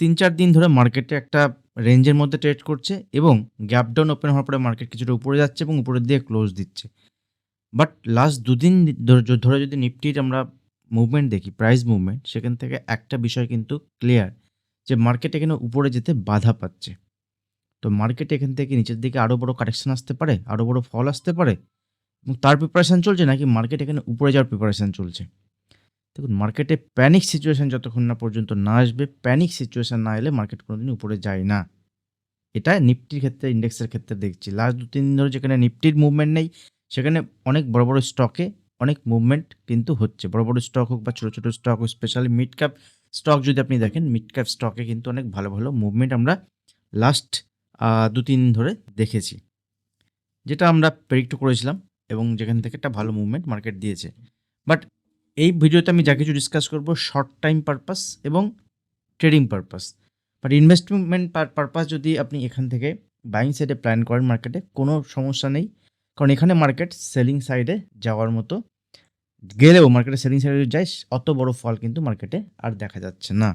তিন চার দিন ধরে মার্কেটে একটা রেঞ্জের মধ্যে ট্রেড করছে এবং গ্যাপ ডাউন ওপেন হওয়ার পরে মার্কেট কিছুটা উপরে যাচ্ছে এবং উপরের দিকে ক্লোজ দিচ্ছে। বাট লাস্ট দুদিন ধরে যদি নিফটির আমরা মুভমেন্ট দেখি প্রাইস মুভমেন্ট সেখান থেকে একটা বিষয় কিন্তু ক্লিয়ার যে মার্কেট এখানে উপরে যেতে বাধা পাচ্ছে। তো মার্কেট এখান থেকে নিচের দিকে আরও বড় কারেকশন আসতে পারে আরও বড় ফল আসতে পারে এবং তার প্রিপারেশান চলছে নাকি মার্কেট এখানে উপরে যাওয়ার প্রিপারেশান চলছে? দেখুন মার্কেটে প্যানিক সিচুয়েশান যতক্ষণ না পর্যন্ত না আসবে প্যানিক সিচুয়েশান না এলে মার্কেট কোনোদিন উপরে যায় না। এটা নিফটির ক্ষেত্রে, ইন্ডেক্সের ক্ষেত্রে দেখছি। লাস্ট দু, তিন দিন ধরে যেখানে নিফটির মুভমেন্ট নেই, সেখানে অনেক বড় বড় স্টকে অনেক মুভমেন্ট কিন্তু হচ্ছে। বড় বড় স্টক হোক বা ছোটো ছোটো স্টক হোক স্পেশালি মিড ক্যাপ স্টক যদি আপনি দেখেন মিড ক্যাপ স্টকে কিন্তু অনেক ভালো ভালো মুভমেন্ট আমরা লাস্ট দু, তিন দিন ধরে দেখেছি। যেটা আমরা প্রেডিক্ট করেছিলাম এবং যেখান থেকে একটা ভালো মুভমেন্ট মার্কেট দিয়েছে। বাট এই ভিডিওতে আমি যা কিছু ডিসকাস করব শর্ট টাইম পারপাস এবং trading purpose but investment purpose যদি আপনি এখান থেকে বাইং সাইডে প্ল্যান করেন মার্কেটে কোনো সমস্যা নেই। কারণ এখানে মার্কেট সেলিং সাইডে যাওয়ার মতো গেলেও মার্কেটে সেলিং সাইডে যায়, অত বড় ফল কিন্তু মার্কেটে আর দেখা যাচ্ছে না।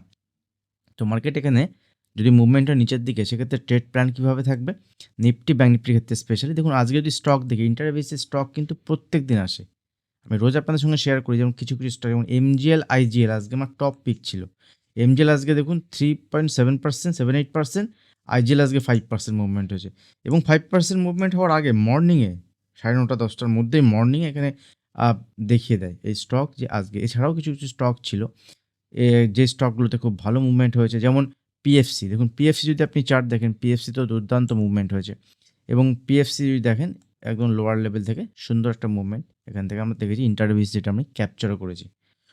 তো মার্কেট এখানে যদি মুভমেন্টটা নিচের দিকে, সেক্ষেত্রে ট্রেড প্ল্যান কীভাবে থাকবে? নিফটি ব্যাঙ্ক নিফটির ক্ষেত্রে স্পেশালি দেখুন, আজকে যদি স্টক দেখি ইন্টারভিসে স্টক কিন্তু প্রত্যেক দিন আসে। আমি রোজ আপনাদের সঙ্গে শেয়ার করি, যেমন কিছু কিছু স্টক যেমন এমজিএল আইজিএল আজকে আমার টপ পিক ছিল। এমজিএল আজকে দেখুন three point seven percent seven eight percent IGL আজকে ফাইভ পার্সেন্ট মুভমেন্ট হয়েছে। এবং ফাইভ পার্সেন্ট মুভমেন্ট হওয়ার আগে মর্নিংয়ে সাড়ে নটা, দশটার মধ্যেই মর্নিংয়ে এখানে দেখিয়ে দেয় এই স্টক যে আজকে। এছাড়াও কিছু কিছু স্টক ছিল। যে স্টকগুলোতে খুব ভালো মুভমেন্ট হয়েছে, যেমন পিএফসি দেখুন পিএফসি যদি আপনি চার্ট দেখেন পিএফসি তো দুর্দান্ত মুভমেন্ট হয়েছে। এবং পিএফসি যদি দেখেন একদম লোয়ার লেভেল থেকে সুন্দর একটা মুভমেন্ট এখান থেকে আমরা দেখেছি ইন্টারভিউস যেটা আমি ক্যাপচারও করেছি।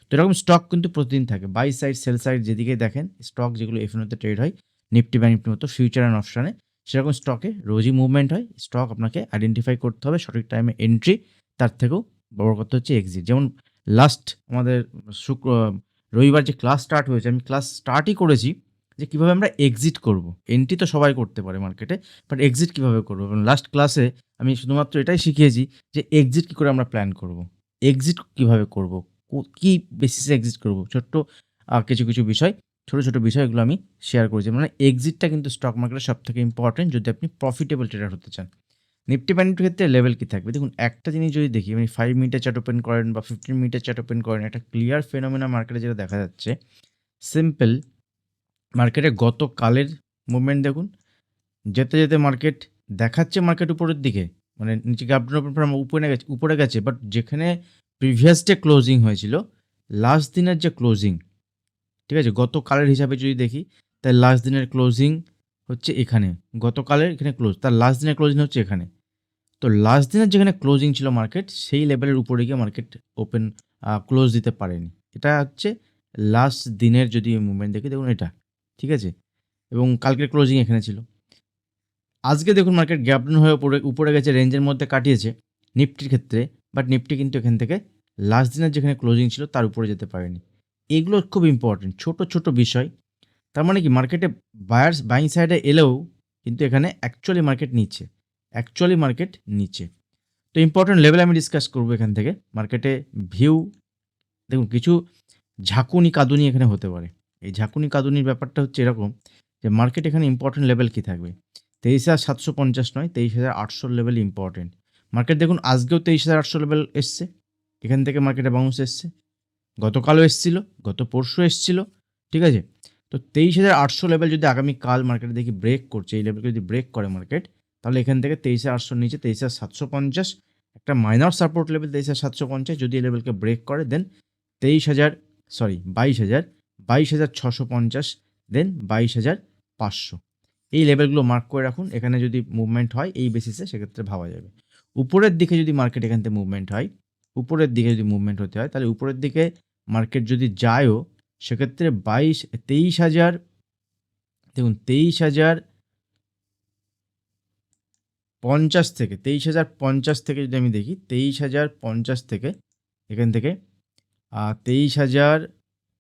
তো এরকম স্টক কিন্তু প্রতিদিন থাকে। বাই সাইড সেল সাইড যেদিকে দেখেন স্টক যেগুলো এফএনওতে ট্রেড হয় নিফটি ব্যাঙ্ক নিফটির মতো ফিউচার অ্যান্ড অপশানে সেরকম স্টকে রোজই মুভমেন্ট হয়। স্টক আপনাকে আইডেন্টিফাই করতে হবে, সঠিক টাইমে এন্ট্রি তার থেকেও বড় কথা হচ্ছে এক্সিট যেমন লাস্ট আমাদের শুক্র রবিবার যে ক্লাস স্টার্ট হয়েছে, আমি ক্লাস স্টার্টই করেছি যে কীভাবে আমরা এক্সিট করব। এন্ট্রি তো সবাই করতে পারে মার্কেটে বাট এক্সিট কীভাবে করব? এবং লাস্ট ক্লাসে আমি শুধুমাত্র এটাই শিখিয়েছি যে এক্সিট কী করে আমরা প্ল্যান করব। এক্সিট কীভাবে করব? কী বেসিসে এক্সিট করব? ছোট্ট কিছু কিছু বিষয়, ছোটো ছোটো বিষয়গুলো আমি শেয়ার করেছি। মানে এক্সিটটা কিন্তু স্টক মার্কেটের সব থেকে ইম্পর্টেন্ট যদি আপনি প্রফিটেবল ট্রেডার হতে চান। নিফটি ব্যান্ডের ক্ষেত্রে লেভেল কী থাকবে? দেখুন, একটা জিনিস যদি দেখি মানে ফাইভ মিনিটের চ্যাট ওপেন করেন বা ফিফটিন মিনিটের চ্যাট ওপেন করেন, একটা ক্লিয়ার ফেনোমেনা মার্কেটে যেটা দেখা যাচ্ছে সিম্পল মার্কেটে গতকালের মুভমেন্ট দেখুন, যেতে যেতে মার্কেট দেখাচ্ছে মার্কেট উপরের দিকে মানে নিচে গ্যাপডাউন ওপেন উপরে গেছে উপরে গেছে বাট যেখানে প্রিভিয়াস ডে ক্লোজিং হয়েছিল লাস্ট দিনের যে ক্লোজিং ঠিক আছে, গতকালের হিসাবে যদি দেখি তাই লাস্ট দিনের ক্লোজিং হচ্ছে এখানে, গতকালের এখানে ক্লোজ তার লাস্ট দিনের ক্লোজিং হচ্ছে এখানে, তো লাস্ট দিনের যেখানে ক্লোজিং ছিল মার্কেট সেই লেভেলের উপরে গিয়ে মার্কেট ওপেন ক্লোজ দিতে পারেনি, এটা হচ্ছে লাস্ট দিনের যদি মুভমেন্ট দেখি, দেখুন এটা ঠিক আছে? এবং কালকের ক্লোজিং এখানে ছিল। আজকে দেখুন মার্কেট গ্যাপডাউন হয়ে উপরে উপরে গেছে রেঞ্জের মধ্যে কাটিয়েছে নিফটির ক্ষেত্রে বাট নিফটি কিন্তু এখান থেকে লাস্ট দিনের যেখানে ক্লোজিং ছিল তার উপরে যেতে পারেনি। এগুলো খুব ইম্পর্টেন্ট ছোট ছোট বিষয়। তার মানে কি? মার্কেটে বায়ার্স বাইং সাইডে এলেও কিন্তু এখানে অ্যাকচুয়ালি মার্কেট নিচ্ছে অ্যাকচুয়ালি মার্কেট নিচ্ছে। তো ইম্পর্টেন্ট লেভেল আমি ডিসকাস করব এখান থেকে। মার্কেটে ভিউ দেখুন কিছু ঝাঁকুনি কাঁদুনি এখানে হতে পারে। ঝাঁকুনি কাঁদুনির ব্যাপারটা হচ্ছে এরকম যে মার্কেট এখানে ইম্পর্টেন্ট লেভেল কী থাকবে? তেইশ হাজার সাতশো পঞ্চাশ নয়, তেইশ হাজার আটশো লেভেল ইম্পর্টেন্ট মার্কেট দেখুন, আজকেও তেইশ হাজার আটশো লেভেল এসছে। এখান থেকে মার্কেটে বাউন্স এসছে। গতকালও এসছিল, গত পরশু এসছিল, ঠিক আছে? তো তেইশ হাজার আটশো লেভেল যদি আগামীকাল মার্কেটে দেখি ব্রেক করছে, এই লেভেলকে যদি ব্রেক করে মার্কেট তাহলে এখান থেকে তেইশ হাজার আটশোর নিচে তেইশ হাজার সাতশো পঞ্চাশ, একটা মাইনর সাপোর্ট লেভেল তেইশ হাজার সাতশো পঞ্চাশ, যদি এই লেভেলকে ব্রেক করে দেন তেইশ হাজার সরি বাইশ হাজার বাইশ হাজার ছশো পঞ্চাশ দেন বাইশ হাজার পাঁচশো। এই লেভেলগুলো মার্ক করে রাখুন, এখানে যদি মুভমেন্ট হয়, এই বেসিসে সেক্ষেত্রে ভাবা যাবে। উপরের দিকে যদি মার্কেট এখান থেকে মুভমেন্ট হয়, উপরের দিকে যদি মুভমেন্ট হতে হয়, তাহলে উপরের দিকে মার্কেট যদি যায়ও, সেক্ষেত্রে বাইশ, তেইশ হাজার, দেখুন, তেইশ হাজার পঞ্চাশ থেকে, তেইশ হাজার পঞ্চাশ থেকে যদি আমি দেখি, তেইশ হাজার পঞ্চাশ থেকে, এখান থেকে তেইশ হাজার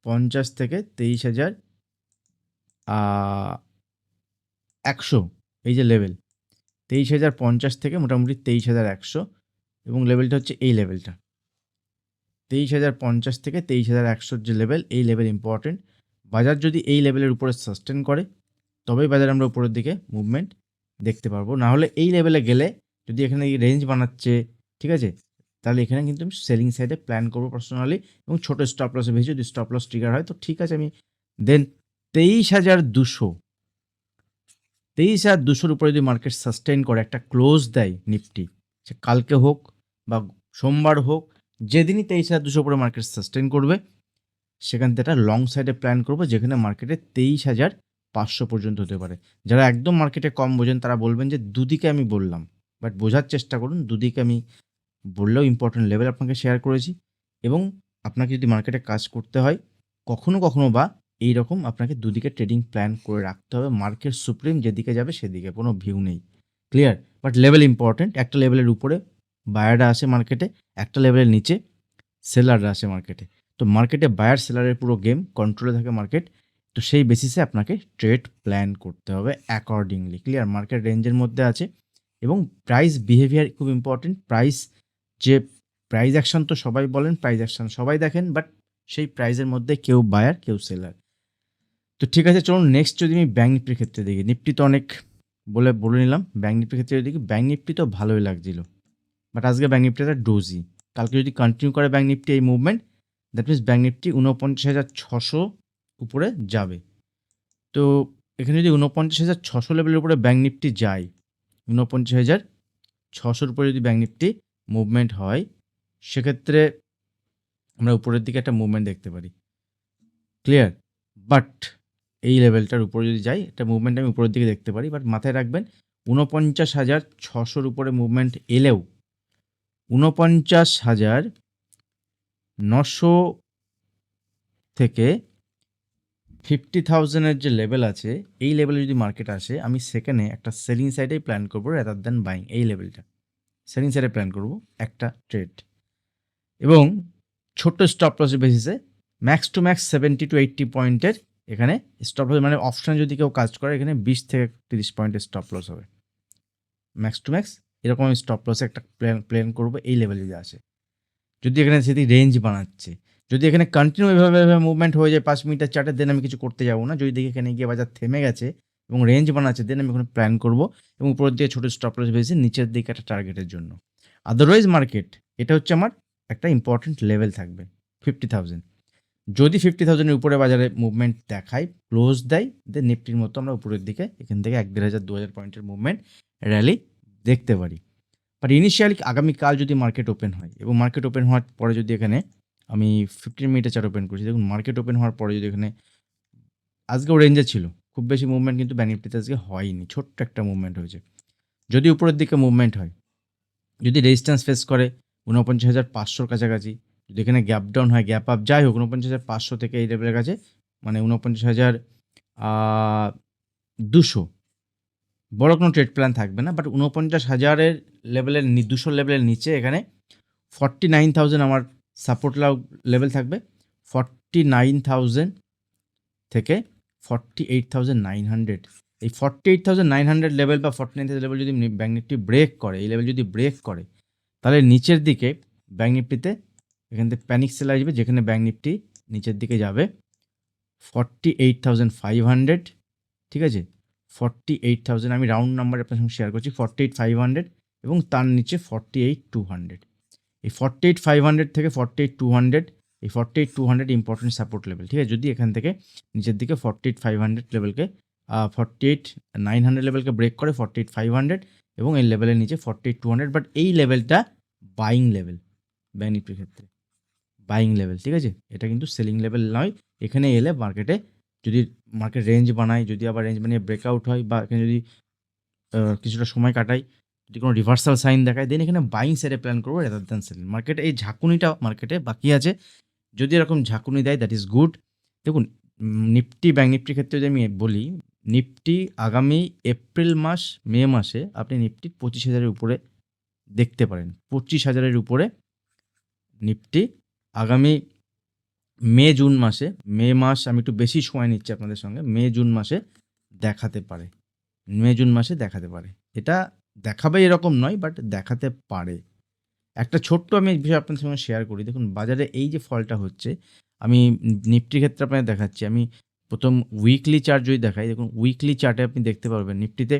পঞ্চাশ থেকে তেইশ হাজার একশো, এই যে লেভেল তেইশ হাজার পঞ্চাশ থেকে মোটামুটি তেইশ হাজার একশো এবং লেভেলটা হচ্ছে এই লেভেলটা তেইশ হাজার পঞ্চাশ থেকে তেইশ হাজার একশোর যে লেভেল এই লেভেল ইম্পর্টেন্ট বাজার যদি এই লেভেলের উপরে সাস্টেন করে, তবেই বাজারে আমরা উপরের দিকে মুভমেন্ট দেখতে পারব। না হলে এই লেভেলে গেলে যদি এখানে রেঞ্জ বানাচ্ছে, ঠিক আছে? তাহলে এখানে কিন্তু আমি সেলিং সাইডে প্ল্যান করব পার্সোনালি এবং ছোটো স্টপ লসে ভেবেছি যদি স্টপ লস ট্রিগার হয়, তো ঠিক আছে আমি দেন তেইশ হাজার দুশো, তেইশ হাজার দুশোর উপরে যদি মার্কেট সাস্টেন করে, একটা ক্লোজ দেয় নিফটি সে কালকে হোক বা সোমবার হোক, যেদিনই তেইশ হাজার দুশো উপরে মার্কেট সাস্টেন করবে, সেখান থেকে একটা লং সাইডে প্ল্যান করব, যেখানে মার্কেটে তেইশ হাজার পাঁচশো পর্যন্ত হতে পারে। যারা একদম মার্কেটে কম বোঝেন, তারা বলবেন যে দুদিকে আমি বললাম বাট বোঝার চেষ্টা করুন, দুদিকে আমি বললেও ইম্পর্টেন্ট লেভেল আপনাকে শেয়ার করেছি এবং আপনাকে যদি মার্কেটে কাজ করতে হয়, কখনো কখনো বা এই রকম আপনাকে দুদিকে ট্রেডিং প্ল্যান করে রাখতে হবে। মার্কেট সুপ্রিম যেদিকে যাবে সেদিকে, কোনো ভিউ নেই। ক্লিয়ার বাট লেভেল ইম্পর্টেন্ট একটা লেভেলের উপরে বায়াররা আসে মার্কেটে একটা লেভেলের নিচে সেলাররা আসে মার্কেটে তো মার্কেটে বায়ার সেলারের পুরো গেম কন্ট্রোলে থাকে মার্কেট তো সেই বেসিসে আপনাকে ট্রেড প্ল্যান করতে হবে অ্যাকর্ডিংলি ক্লিয়ার মার্কেট রেঞ্জের মধ্যে আছে এবং প্রাইস বিহেভিয়ার খুব ইম্পর্টেন্ট প্রাইস যে প্রাইজ অ্যাকশন তো সবাই বলেন প্রাইজ অ্যাকশন সবাই দেখেন বাট সেই প্রাইজের মধ্যে কেউ বায়ার কেউ সেলার তো ঠিক আছে, চলুন নেক্সট যদি আমি ব্যাঙ্ক নিফটির ক্ষেত্রে দেখি নিফটি তো অনেক বলে বলে নিলাম ব্যাঙ্ক নিফটির ক্ষেত্রে দেখি ব্যাঙ্ক নিফটি তো ভালোই লাগছিল। বাট আজকে ব্যাঙ্ক নিফটিটা ডোজি কালকে যদি কন্টিনিউ করে ব্যাঙ্ক নিফটি এই movement that means bank Nifty উনপঞ্চাশ হাজার ছশো উপরে যাবে। তো এখানে যদি উনপঞ্চাশ হাজার ছশো লেভেলের উপরে ব্যাঙ্ক নিফটি যায় উনপঞ্চাশ হাজার ছশোর উপরে যদি ব্যাঙ্ক নিফটি মুভমেন্ট হয়, সেক্ষেত্রে আমরা উপরের দিকে একটা মুভমেন্ট দেখতে পারি। ক্লিয়ার বাট এই লেভেলটার উপরে যদি যাই, একটা মুভমেন্ট আমি উপরের দিকে দেখতে পারি বাট মাথায় রাখবেন উনপঞ্চাশ হাজার ছশোর উপরে মুভমেন্ট এলেও উনপঞ্চাশ হাজার নশো থেকে ফিফটি থাউজেন্ডের যে লেভেল আছে, এই লেভেলে যদি মার্কেট আসে, আমি সেখানে একটা সেলিং সাইডেই প্ল্যান করব রেদার দেন বাইং এই লেভেলটা সেলিং সাইডে প্ল্যান করব, একটা ট্রেড এবং ছোট্ট স্টপ লস বেসিসে max to max seventy to eighty পয়েন্টের এখানে স্টপ লস মানে অপশান যদি কেউ কাজ করে, এখানে বিশ থেকে তিরিশ পয়েন্টের স্টপ লস হবে। ম্যাক্স টু ম্যাক্স এরকম আমি স্টপ লসে একটা প্ল্যান প্ল্যান করব, এই লেভেলে যদি আসে যদি এখানে সেটি রেঞ্জ বানাচ্ছে, যদি এখানে কন্টিনিউ এভাবে এভাবে মুভমেন্ট হয়ে যায় পাঁচ মিনিটের চার্টে দেন আমি কিছু করতে যাব না। যদি দেখি এখানে গিয়ে বাজার থেমে গেছে এবং রেঞ্জ বানাচ্ছে দেন আমি ওখানে প্ল্যান করব এবং উপরের দিকে ছোটো স্টপ লস বেশি, নিচের দিকে একটা টার্গেটের জন্য। আদারওয়াইজ মার্কেট এটা হচ্ছে আমার একটা ইম্পর্টেন্ট লেভেল থাকবে ফিফটি থাউজেন্ড যদি ফিফটি থাউজেন্ডের উপরে বাজারে মুভমেন্ট দেখায় ক্লোজ দেয় দেন নিফটির মতো আমরা উপরের দিকে, এখান থেকে এক দেড় হাজার, দু হাজার পয়েন্টের মুভমেন্ট র্যালি দেখতে পারি। বাট ইনিশিয়ালি আগামীকাল যদি মার্কেট ওপেন হয়, এবং মার্কেট ওপেন হওয়ার পরে যদি এখানে আমি ফিফটিন মিনিটে চার ওপেন করছি, দেখুন মার্কেট ওপেন হওয়ার পরে যদি এখানে, আজকেও রেঞ্জে ছিল খুব বেশি মুভমেন্ট কিন্তু ব্যাঙ্ক নিফটিতে আজকে হয়নি, ছোট্ট একটা মুভমেন্ট হয়েছে। যদি উপরের দিকে মুভমেন্ট হয়, যদি রেজিস্ট্যান্স ফেস করে ঊনপঞ্চাশ হাজার পাঁচশোর কাছাকাছি, যদি এখানে গ্যাপ ডাউন হয় গ্যাপ আপ যাই হোক, ঊনপঞ্চাশ হাজার পাঁচশো থেকে এই লেভেলের কাছে মানে ঊনপঞ্চাশ হাজার দুশো। বড় কোনো ট্রেড প্ল্যান থাকবে না বাট ঊনপঞ্চাশ হাজারের লেভেলের দুশো লেভেলের নিচে এখানে ফর্টি নাইন থাউজেন্ড আমার সাপোর্ট লেভেল থাকবে। ফর্টি নাইন থাউজেন্ড থেকে forty eight thousand nine hundred এই forty eight thousand nine hundred level বা ফর্টি নাইন লেভেল যদি ব্যাঙ্ক নিফটি ব্রেক করে, এই লেভেল যদি ব্রেক করে, তাহলে নিচের দিকে ব্যাঙ্ক নিফটিতে এখান থেকে প্যানিক সেল আসবে, যেখানে ব্যাঙ্ক নিফটি নিচের দিকে যাবে। Forty eight thousand five hundred ঠিক আছে? ফর্টি এইট থাউজেন্ড আমি রাউন্ড নাম্বার আপনার সঙ্গে শেয়ার করছি ফর্টি এইট ফাইভ হান্ড্রেড এবং তার নিচে ফর্টি এইট টু হান্ড্রেড এই ফর্টি এইট ফাইভ হান্ড্রেড থেকে ফর্টি এইট টু হান্ড্রেড এই forty eight two hundred important support level ঠিক আছে? যদি এখান থেকে নিচের দিকে ফর্টি এইট ফাইভ হান্ড্রেড লেভেলকে ফর্টি এইট নাইন হান্ড্রেড লেভেলকে ব্রেক করে ফর্টি এইট ফাইভ হান্ড্রেড এবং এই লেভেলের নিচে forty eight two hundred but এই লেভেলটা বাইং লেভেল ব্যাঙ্ক নিফটির ক্ষেত্রে বাইং লেভেল ঠিক আছে? এটা কিন্তু সেলিং লেভেল নয়। এখানে এলে মার্কেটে যদি মার্কেট রেঞ্জ বানায়, যদি আবার রেঞ্জ বানিয়ে ব্রেকআউট হয় বা এখানে যদি কিছুটা সময় কাটাই যদি কোনো রিভার্সাল সাইন দেখায় দেন এখানে বাইং সাইডে প্ল্যান করব রেদার দ্যান সেলিং মার্কেটে এই ঝাঁকুনিটা মার্কেটে বাকি আছে। যদি এরকম ঝাঁকুনি দেয় দ্যাট ইজ গুড দেখুন নিফটি ব্যাঙ্ক নিফটির ক্ষেত্রে যদি আমি বলি, নিফটি আগামী এপ্রিল মাস, মে মাসে আপনি নিফটি পঁচিশ হাজারের উপরে দেখতে পারেন। পঁচিশ হাজারের উপরে নিফটি আগামী মে, জুন মাসে, মে মাস আমি একটু বেশি সময় নিচ্ছি আপনাদের সঙ্গে, মে, জুন মাসে দেখাতে পারে। মে, জুন মাসে দেখাতে পারে। এটা দেখাবে এরকম নয় বাট দেখাতে পারে। একটা ছোট্ট আমি বিষয় আপনাদের সঙ্গে শেয়ার করি। দেখুন, বাজারে এই যে ফলটা হচ্ছে, আমি নিফটির ক্ষেত্রে আপনাদের দেখাচ্ছি। আমি প্রথম উইকলি চার্ট যদি দেখাই, দেখুন উইকলি চার্টে আপনি দেখতে পারবেন নিফটিতে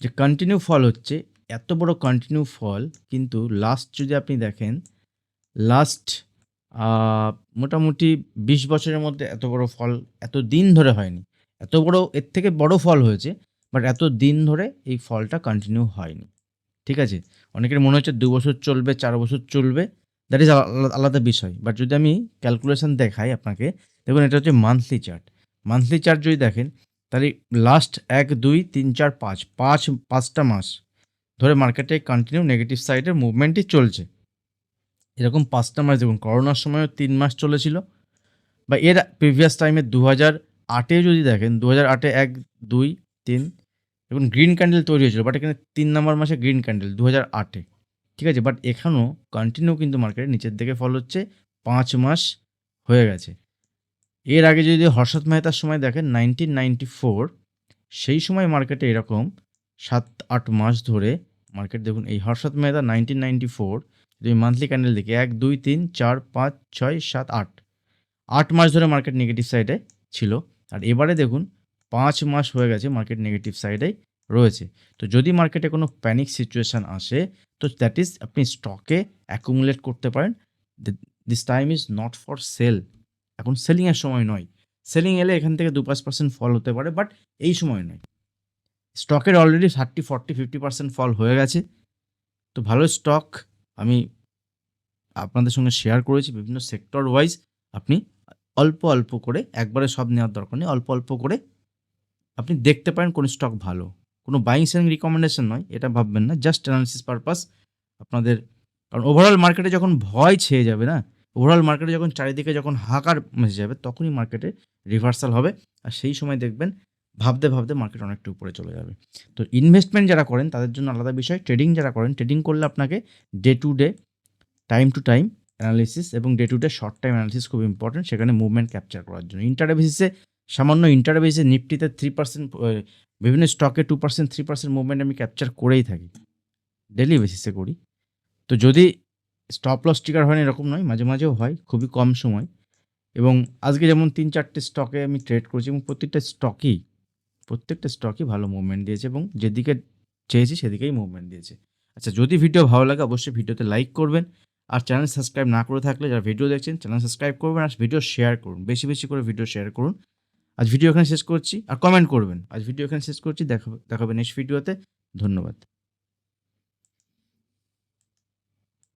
যে কন্টিনিউ ফল হচ্ছে, এত বড় কন্টিনিউ ফল কিন্তু লাস্ট যদি আপনি দেখেন লাস্ট মোটামুটি বিশ বছরের মধ্যে এত বড় ফল এত দিন ধরে হয়নি। এত বড়, এর থেকে বড় ফল হয়েছে বাট এত দিন ধরে এই ফলটা কন্টিনিউ হয়নি। ঠিক আছে? অনেকের মনে হচ্ছে দু বছর চলবে, চার বছর চলবে। দ্যাট ইজ আলাদা বিষয়। বাট যদি আমি ক্যালকুলেশন দেখাই আপনাকে, দেখুন এটা হচ্ছে মান্থলি চার্ট মান্থলি চার্ট যদি দেখেন, তাহলে লাস্ট এক, দুই, তিন, চার, পাঁচ পাঁচ, পাঁচটা মাস ধরে মার্কেটে কন্টিনিউ নেগেটিভ সাইডের মুভমেন্টই চলছে। এরকম পাঁচটা মাস দেখুন করোনার সময়ও তিন মাস চলেছিল। বা এর প্রিভিয়াস টাইমে দু হাজার আটে যদি দেখেন দু হাজার আটে এক, দুই, তিন দেখুন গ্রিন ক্যান্ডেল তৈরি হয়েছিল বাট এখানে তিন নম্বর মাসে গ্রিন ক্যান্ডেল দু হাজার আটে। ঠিক আছে বাট এখানেও কন্টিনিউ কিন্তু মার্কেটে নিচের দিকে ফল হচ্ছে, পাঁচ মাস হয়ে গেছে। এর আগে যদি হর্ষদ মেহতার সময় দেখেন নাইনটিন নাইনটি ফোর সেই সময় মার্কেটে এরকম সাত আট মাস ধরে মার্কেট দেখুন, এই Harshad Mehta nineteen ninety four যদি মান্থলি ক্যান্ডেল দেখি, এক, দুই, তিন, চার, পাঁচ, ছয়, সাত, আট। আট মাস ধরে মার্কেট নেগেটিভ সাইডে ছিল। আর এবারে দেখুন পাঁচ মাস হয়ে গেছে মার্কেট নেগেটিভ সাইডেই রয়েছে। তো যদি মার্কেটে কোনো প্যানিক সিচুয়েশান আসে, তো দ্যাট ইজ আপনি স্টকে অ্যাকুমুলেট করতে পারেন। This time is not for sell এখন সেলিংয়ের সময় নয়। সেলিং এলে এখান থেকে দু পাঁচ পার্সেন্ট ফল হতে পারে বাট এই সময় নয়। স্টকের already thirty forty fifty percent fall হয়ে গেছে। তো ভালো স্টক আমি আপনাদের সঙ্গে শেয়ার করেছি বিভিন্ন সেক্টর ওয়াইজ আপনি অল্প অল্প করে, একবারে সব নেওয়ার দরকার নেই, অল্প অল্প করে আপনি দেখতে পারেন কোন স্টক ভালো। কোনো বাইং সেলিং রিকমেন্ডেশন নয়, এটা ভাববেন না জাস্ট অ্যানালিসিস পারপাস আপনাদের, কারণ ওভারঅল মার্কেটে যখন ভয় ছেয়ে যাবে না ওভারঅল মার্কেটে যখন চারিদিকে যখন হাকার মেসে যাবে, তখনই মার্কেটে রিভার্সাল হবে, আর সেই সময় দেখবেন ভাবতে ভাবতে মার্কেট অনেকটা উপরে চলে যাবে। তো ইনভেস্টমেন্ট যারা করেন, তাদের জন্য আলাদা বিষয়। ট্রেডিং যারা করেন ট্রেডিং করলে আপনাকে day to day time to time analysis এবং day to day short time analysis খুব ইম্পর্টেন্ট সেখানে মুভমেন্ট ক্যাপচার করার জন্য। ইন্টারডে বেসিসে সামান্য ইন্টারডে বেসিসে নিফটিতে থ্রি পার্সেন্ট বিভিন্ন স্টকে two percent three percent movement আমি ক্যাপচার করেই থাকি। ডেলি বেসিসে করি। তো যদি স্টপ লস ট্রিগার হয় না, এরকম নয়, মাঝে মাঝেও হয়, খুবই কম সময়। এবং আজকে যেমন তিন চারটে স্টকে আমি ট্রেড করেছি এবং প্রত্যেকটা স্টকই প্রত্যেকটা স্টকই ভালো মুভমেন্ট দিয়েছে এবং যেদিকে চেয়েছি সেদিকেই মুভমেন্ট দিয়েছে। আচ্ছা যদি ভিডিও ভালো লাগে, অবশ্যই ভিডিওতে লাইক করবেন। আর চ্যানেল সাবস্ক্রাইব না করে থাকলে, যারা ভিডিও দেখছেন চ্যানেল সাবস্ক্রাইব করবেন আর ভিডিও শেয়ার করুন। বেশি বেশি করে ভিডিও শেয়ার করুন। আজ ভিডিও এখানে শেষ করছি, আর কমেন্ট করবেন। আজ ভিডিও এখানে শেষ করছি, দেখা দেখাবেন নেক্সট ভিডিওতে ধন্যবাদ।